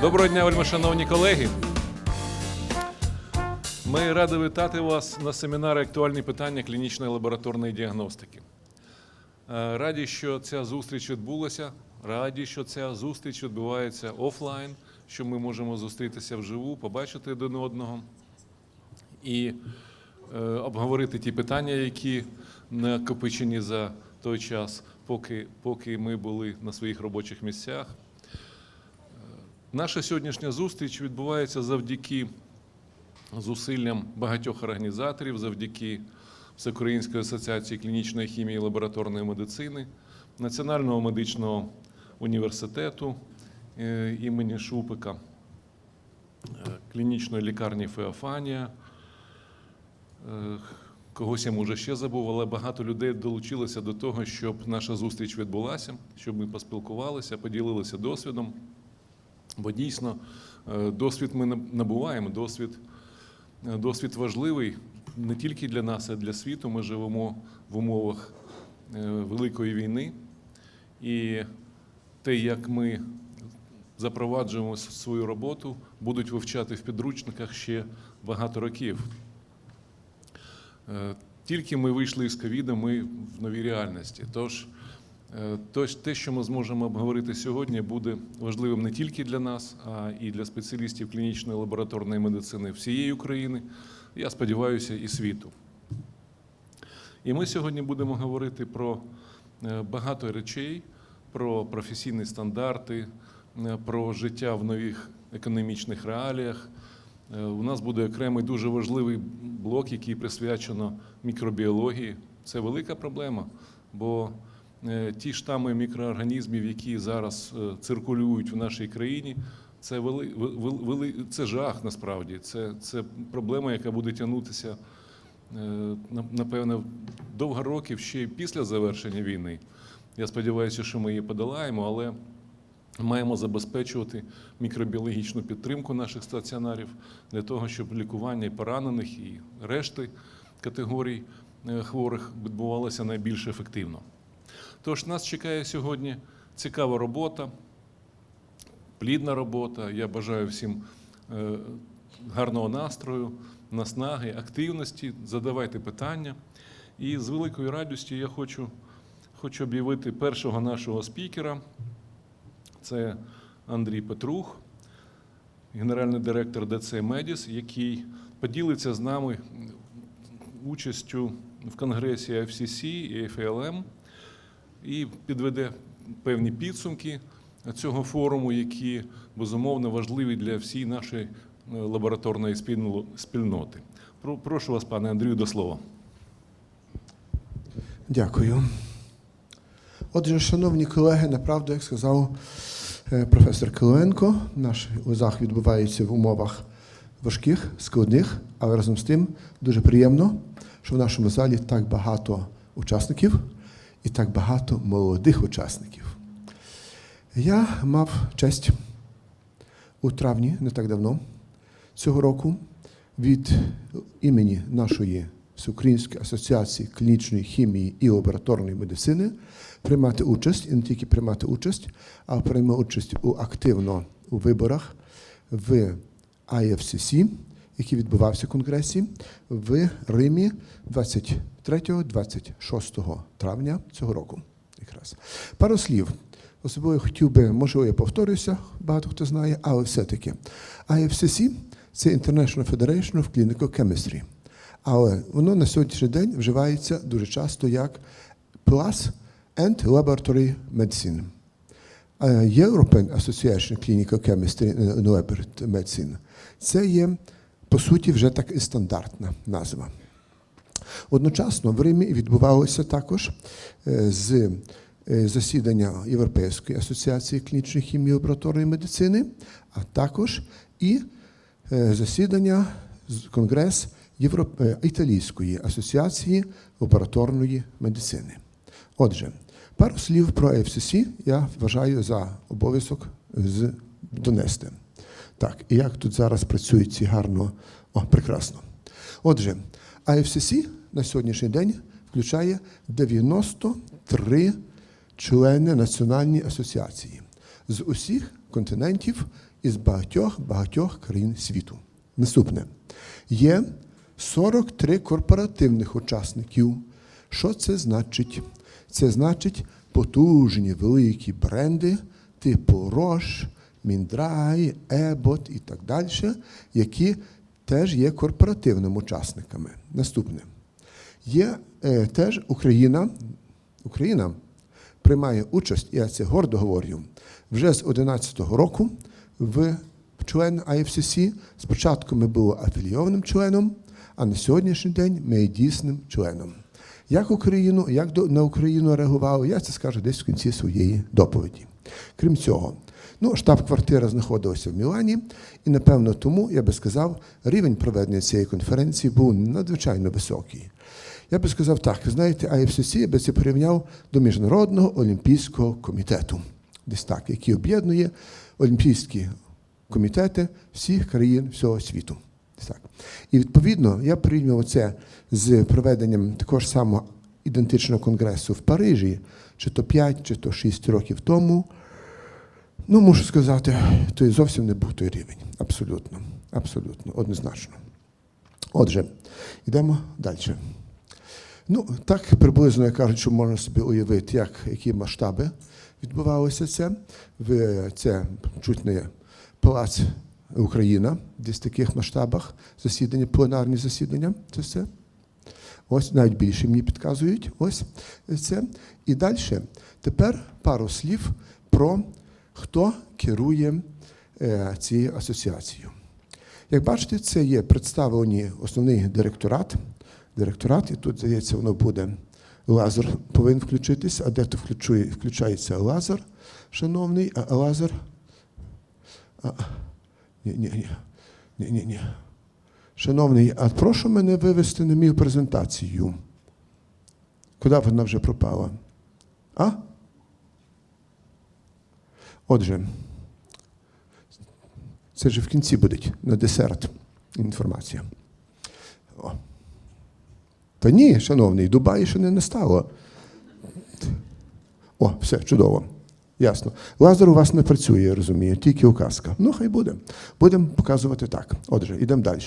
Доброго дня, вельми шановні колеги. Ми раді вітати вас на семінарі Актуальні питання клінічної лабораторної діагностики. Е, Раді, що ця зустріч відбулася. Раді, що ця зустріч відбувається офлайн, що ми можемо зустрітися вживу, побачити один одного і е, обговорити ті питання, які накопичені за той час, поки, поки ми були на своїх робочих місцях. Наша сьогоднішня зустріч відбувається завдяки зусиллям багатьох організаторів, завдяки Всеукраїнської асоціації клінічної хімії і лабораторної медицини, Національного медичного університету е, імені Шупика, е, клінічної лікарні Феофанія. Е, Когось я може ще забув, але багато людей долучилося до того, щоб наша зустріч відбулася, щоб ми поспілкувалися, поділилися досвідом. Бо дійсно е, досвід ми набуваємо, досвід, е, досвід важливий не тільки для нас, а й для світу. Ми живемо в умовах е, великої війни, і те, як ми запроваджуємо свою роботу, будуть вивчати в підручниках ще багато років. Тільки ми вийшли із ковіду, ми в новій реальності. Тож Тож те, що ми зможемо обговорити сьогодні, буде важливим не тільки для нас, а і для спеціалістів клінічної лабораторної медицини всієї України, я сподіваюся, і світу. І ми сьогодні будемо говорити про е, багато речей, про професійні стандарти, е, про життя в нових економічних реаліях. Е, У нас буде окремий дуже важливий блок, який присвячено мікробіології. Це велика проблема, бо Е, ті штами мікроорганізмів, які зараз е, циркулюють в нашій країні, це вели, вели, це жах насправді. Це, це проблема, яка буде тягнутися е, на- напевно довго років ще й після завершення війни. Я сподіваюся, що ми її подолаємо, але маємо забезпечувати мікробіологічну підтримку наших стаціонарів для того, щоб лікування поранених і решти категорій е, хворих відбувалося найбільш ефективно. Тож нас чекає сьогодні цікава робота, плідна робота. Я бажаю всім е, гарного настрою, наснаги, активності. Задавайте питання. І з великою радістю я хочу, хочу об'явити першого нашого спікера. Це Андрій Петрух, генеральний директор ДЦ Медіс, який поділиться з нами участю в конгресі FCC і FLM і підведе певні підсумки цього форуму, які безумовно важливі для всієї нашої е, лабораторної спільноти. Прошу вас, пане Андрію, до слова. Дякую. Отже, шановні колеги, направду, як сказав е, професор Киленко, наш захід відбувається в умовах важких, складних, але разом з тим дуже приємно, що в нашому залі так багато учасників і так багато молодих учасників. Я мав честь у травні, не так давно, цього року від імені нашої Всеукраїнської асоціації клінічної хімії і лабораторної медицини приймати участь, і не тільки приймати участь, а приймати участь у активно у виборах в IFCC, який відбувався в Конгресі в Римі 23-26 травня цього року. Якраз пару слів. Особливо хотів би, можливо, я повторюся, багато хто знає, але все-таки IFCC – це International Federation of Clinical Chemistry. Але воно на сьогоднішній день вживається дуже часто як Plus and Laboratory Medicine. Е, European Association Clinical Chemistry and Laboratory Medicine – це є, по суті, вже так і стандартна назва. Одночасно в Римі відбувалося також е, з е, засідання Європейської асоціації клінічної хімії і лабораторної медицини, а також і е, засідання Конгрес Італійської асоціації лабораторної медицини. Отже, пару слів про FCC я вважаю за обов'язок донести. Так, і як тут зараз працюють ці гарно. О, прекрасно. Отже, IFCC на сьогоднішній день включає 93 члени Національної асоціації. з усіх континентів і з багатьох багатьох країн світу. Наступне є 43 корпоративних учасників. Що це значить? Це значить потужні великі бренди типу Roche, Міндрай, Ебот і так далі, які теж є корпоративними учасниками. Наступне. Є е, теж Україна. Україна приймає участь, я це гордо говорю, вже з 2011 року в член IFCC. Спочатку ми були афілійованим членом, а на сьогоднішній день ми є дійсним членом. Як Україну, як на Україну реагували, я це скажу десь в кінці своєї доповіді. Крім цього, ну, штаб-квартира знаходилася в Мілані, і напевно тому, я би сказав, рівень проведення цієї конференції був надзвичайно високий. Я би сказав так, знаєте, IFCC я би це порівняв до Міжнародного олімпійського комітету, десь так, який об'єднує олімпійські комітети всіх країн всього світу. Так. І відповідно я порівнював це з проведенням такого ж самого ідентичного конгресу в Парижі, чи то 5, чи то 6 років тому. Ну, мушу сказати, то і зовсім не був той рівень. Абсолютно. Абсолютно, однозначно. Отже, йдемо далі. Ну, так приблизно, як кажуть, що можна собі уявити, як, які масштаби відбувалося це. Це чуть не палац Україна, десь в таких масштабах засідання, пленарні засідання. Це все. Ось навіть більше мені підказують. Ось це. І далі. Тепер пару слів про хто керує е, цією асоціацією. Як бачите, це є представлені основний директорат. Директорат, і тут, здається, воно буде лазер повинен включитись, а де то включує, включається лазер, шановний, а лазер. А, ні, ні, ні. Ні, ні, ні. Шановний, а прошу мене вивести на мою презентацію. Куди вона вже пропала? А? Отже, це ж в кінці буде на десерт інформація. О. Та ні, шановний, Дубаї ще не настало. О, все, чудово. Ясно. Лазер у вас не працює, розумію, тільки указка. Ну, хай буде. Будемо показувати так. Отже, йдемо далі.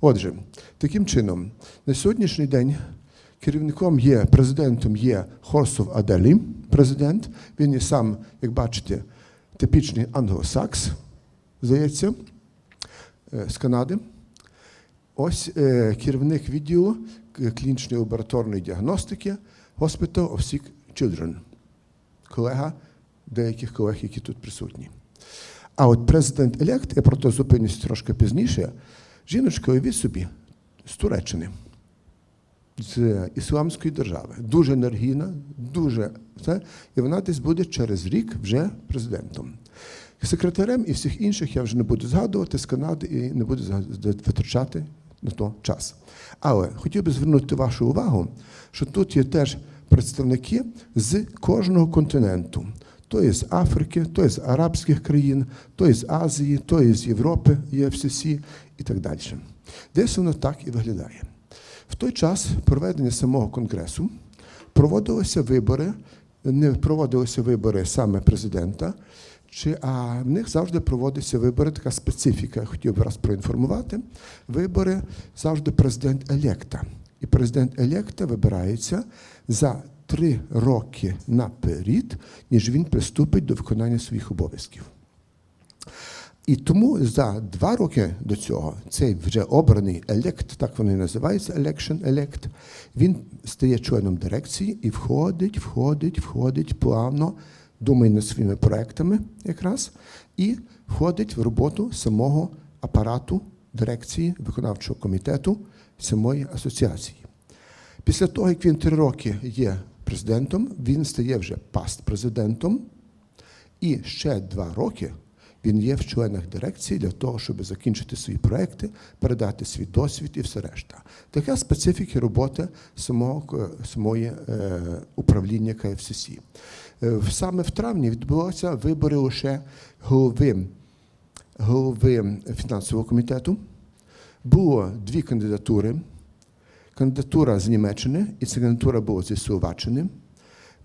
Отже, таким чином, на сьогоднішній день керівником є, президентом є Хорсов Адалі, президент. Він є сам, як бачите, типічний англосакс, здається, е, з Канади. Ось е, керівник відділу клінічної лабораторної діагностики Hospital of Sick Children. Колега деяких колег, які тут присутні. А от президент елект, я про то зупинюсь трошки пізніше, жіночка, уявіть собі, з Туреччини, з Ісламської держави. Дуже енергійна, дуже все. І вона десь буде через рік вже президентом. Секретарем і всіх інших я вже не буду згадувати з Канади і не буду витрачати на то час. Але хотів би звернути вашу увагу, що тут є теж представники з кожного континенту. То є з Африки, то є з арабських країн, то є з Азії, то є з Європи, ЄФСС і так далі. Десь воно так і виглядає. В той час проведення самого конгресу проводилися вибори, не проводилися вибори саме президента, чи, а в них завжди проводяться вибори, така специфіка, я хотів би раз проінформувати. Вибори завжди президент-електа. І президент-електа вибирається за три роки наперед, ніж він приступить до виконання своїх обов'язків. І тому за два роки до цього цей вже обраний елект, так вони називаються, election elect, він стає членом дирекції і входить, входить, входить плавно, думає над своїми проектами якраз, і входить в роботу самого апарату дирекції виконавчого комітету самої асоціації. Після того, як він три роки є президентом, він стає вже паст-президентом, і ще два роки він є в членах дирекції для того, щоб закінчити свої проекти, передати свій досвід і все решта. Така специфіка роботи самого, самої е, управління КФСС. Е, саме в травні відбулися вибори лише голови, голови фінансового комітету. Було дві кандидатури. Кандидатура з Німеччини і ця кандидатура була зі Словаччини.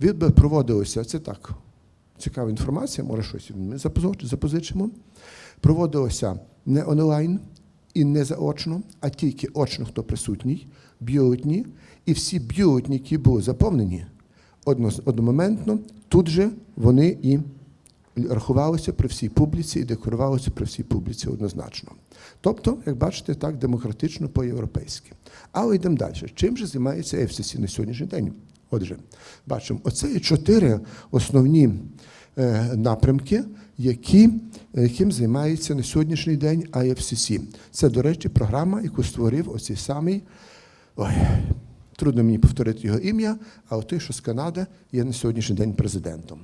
Вибори проводилися, це так, цікава інформація, може щось ми запозичимо. Проводилося не онлайн і не заочно, а тільки очно, хто присутній, бюлетні. І всі бюлетні, які були заповнені, одномоментно, тут же вони і рахувалися при всій публіці і декларувалися при всій публіці однозначно. Тобто, як бачите, так демократично по-європейськи. Але йдемо далі. Чим же займається FCC на сьогоднішній день? Отже, бачимо, оце є чотири основні е, напрямки, які, е, яким займається на сьогоднішній день IFCC. Це, до речі, програма, яку створив оцей самий. Ой, трудно мені повторити його ім'я, а той, що з Канади, є на сьогоднішній день президентом.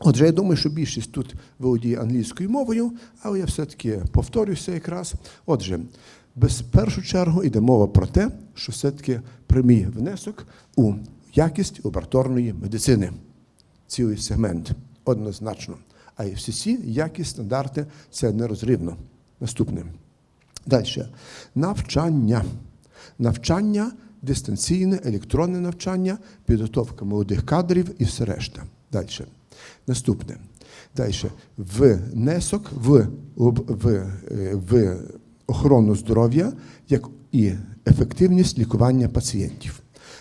Отже, я думаю, що більшість тут володіє англійською мовою, але я все-таки повторюся якраз. Отже, без першу чергу йде мова про те, що все-таки прямий внесок у якість лабораторної медицини. Цілий сегмент однозначно. А всі якість, стандарти це нерозривно. Наступне. Далі. Навчання. Навчання, дистанційне, електронне навчання, підготовка молодих кадрів і все решта. Далі. Наступне. Далі. Внесок в, в, е, в охорону здоров'я як і ефективність лікування пацієнтів.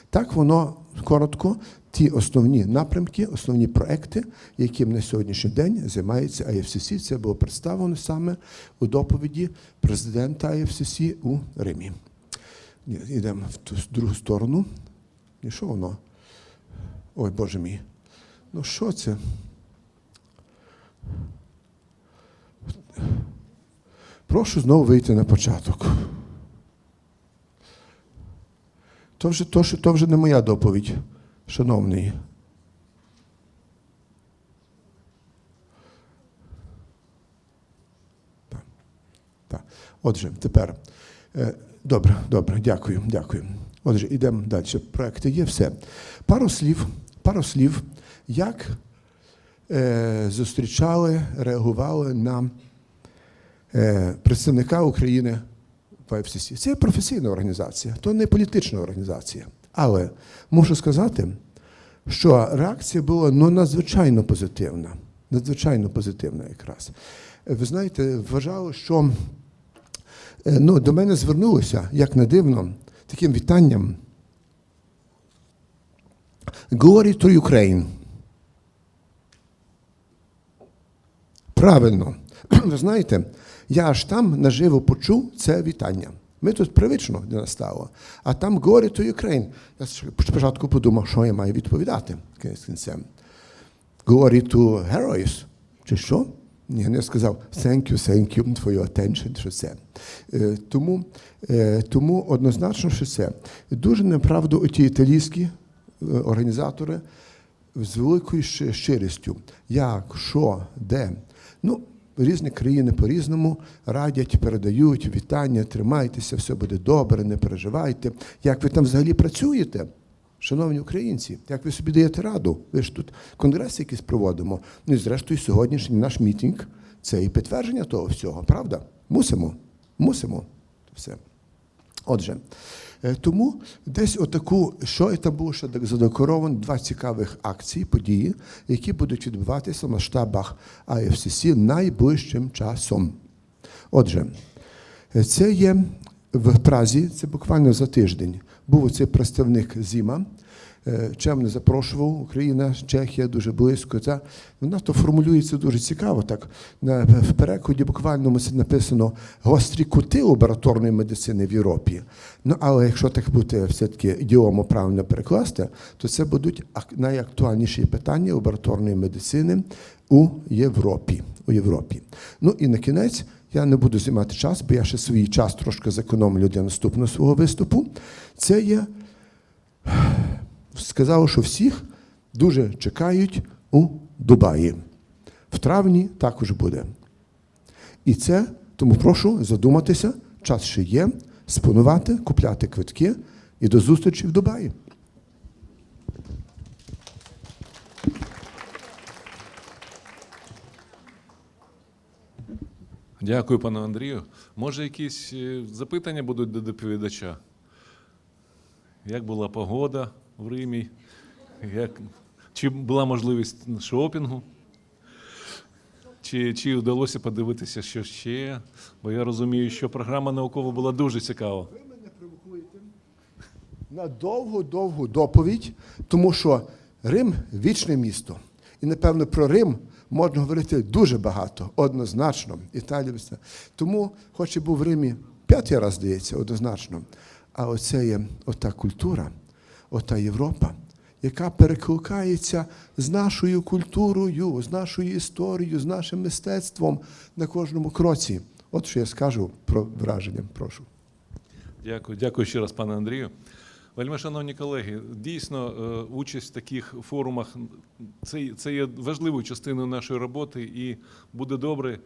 Так воно коротко, ті основні напрямки, основні проекти, яким на сьогоднішній день займається IFCC. Це було представлено саме у доповіді президента IFCC у Римі. Йдемо в ту другу сторону. І що воно? Ой, Боже мій. Ну що це? Прошу знову вийти на початок. То вже, то, то вже не моя доповідь, шановний. Так. Так. Отже, тепер. е, Добре, добре, дякую, дякую. Отже, йдемо далі. Проекти є все. Пару слів, пару слів, як е, зустрічали, реагували на е, представника України в IFCC. Це професійна організація, то не політична організація. Але мушу сказати, що реакція була ну, надзвичайно позитивна. Надзвичайно позитивна якраз. Ви знаєте, вважали, що е, ну, до мене звернулося, як не дивно, таким вітанням. Glory to Ukraine. Правильно. Ви знаєте, я аж там наживо почув це вітання. Ми тут привично для нас стало. А там Glory to Ukraine. Я спочатку подумав, що я маю відповідати кінець кінцем. Glory to Heroes. Чи що? Ні, не сказав thank you, thank you for your attention, що це. Е, тому, е, тому однозначно, що це. Дуже неправду ті італійські е, організатори з великою щирістю. Як, що, де. Ну, різні країни по-різному радять, передають вітання, тримайтеся, все буде добре, не переживайте. Як ви там взагалі працюєте? Шановні українці, як ви собі даєте раду? Ви ж тут конгрес якийсь проводимо. Ну і зрештою, сьогоднішній наш мітинг це і підтвердження того всього, правда? Мусимо. Мусимо. Все. Отже, е, тому десь отаку, що це було ще задекоровано, два цікавих акції, події, які будуть відбуватися в масштабах IFCC найближчим часом. Отже, е, це є в Празі, це буквально за тиждень. Був оцей представник Зіма. Е, Чим не запрошував Україна, Чехія дуже близько. Та вона то формулюється дуже цікаво. Так на в перекладі буквально написано гострі кути лабораторної медицини в Європі. Ну але якщо так буде все-таки ідіому правильно перекласти, то це будуть найактуальніші питання лабораторної медицини у Європі. У Європі. Ну і на кінець я не буду займати час, бо я ще свій час трошки зекономлю для наступного свого виступу. Це є сказав, що всіх дуже чекають у Дубаї. В травні також буде. І це, тому прошу задуматися, час ще є, спонувати, купляти квитки і до зустрічі в Дубаї. Дякую, пане Андрію. Може, якісь е, запитання будуть до доповідача? Як була погода в Римі? Як Чи була можливість шопінгу? Чи, чи вдалося подивитися, що ще? Бо я розумію, що програма наукова була дуже цікава. Ви мене провокуєте на довгу-довгу доповідь, тому що Рим вічне місто. І, напевно, про Рим можна говорити дуже багато, однозначно. Італія. Тому, хоч і був в Римі п'ятий раз, здається, однозначно. А оце є ота культура, ота Європа, яка перекликається з нашою культурою, з нашою історією, з нашим мистецтвом на кожному кроці. От що я скажу про враження, прошу. Дякую, дякую ще раз, пане Андрію. Вельми шановні колеги, дійсно, е, участь в таких форумах це, це є важливою частиною нашої роботи, і буде добре,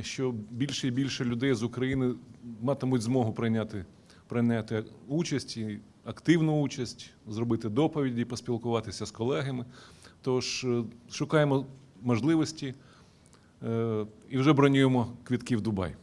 що більше і більше людей з України матимуть змогу прийняти, прийняти участь, активну участь, зробити доповіді, поспілкуватися з колегами. Тож е, шукаємо можливості е, і вже бронюємо квітки в Дубай.